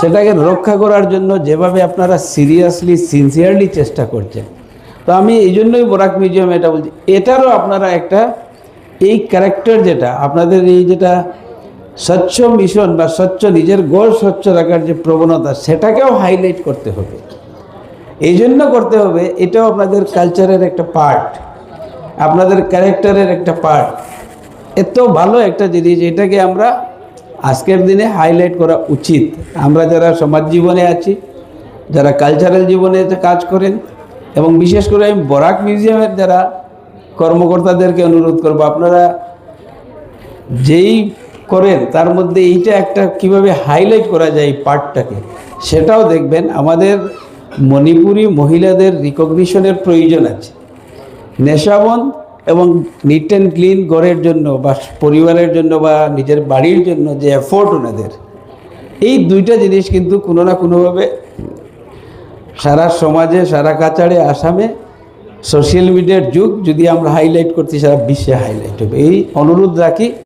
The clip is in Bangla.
সেটাকে রক্ষা করার জন্য যেভাবে আপনারা সিরিয়াসলি সিনসিয়ারলি চেষ্টা করছেন। তো আমি এই জন্যই বরাক মিউজিয়াম এটা বলছি। এটারও আপনারা একটা এই ক্যারেক্টার যেটা, আপনাদের এই যেটা স্বচ্ছ মিশন বা স্বচ্ছ নিজের গোল স্বচ্ছ রাখার যে প্রবণতা, সেটাকেও হাইলাইট করতে হবে। এই জন্য করতে হবে, এটাও আপনাদের কালচারের একটা পার্ট আপনাদের ক্যারেক্টারের একটা পার্ট এত ভালো একটা জিনিস, এটাকে আমরা আজকের দিনে হাইলাইট করা উচিত। আমরা যারা সমাজ জীবনে আছি, যারা কালচারাল জীবনে কাজ করেন, এবং বিশেষ করে আমি বরাক মিউজিয়ামের যারা কর্মকর্তাদেরকে অনুরোধ করব, আপনারা যেই করেন, তার মধ্যে এইটা একটা কীভাবে হাইলাইট করা যায় এই পার্টটাকে সেটাও দেখবেন। আমাদের মণিপুরি মহিলাদের রিকগনিশনের প্রয়োজন আছে। নেশাবন এবং নিট অ্যান্ড ক্লিন ঘরের জন্য বা পরিবারের জন্য বা নিজের বাড়ির জন্য যে এফোর্ট ওনাদের, এই দুইটা জিনিস কিন্তু কোনো না কোনোভাবে সারা সমাজে, সারা কাচারে আসামে সোশ্যাল মিডিয়ার যুগ যদি আমরা হাইলাইট করতে সারা বিশ্বে হাইলাইট হবে। এই অনুরোধ রাখি।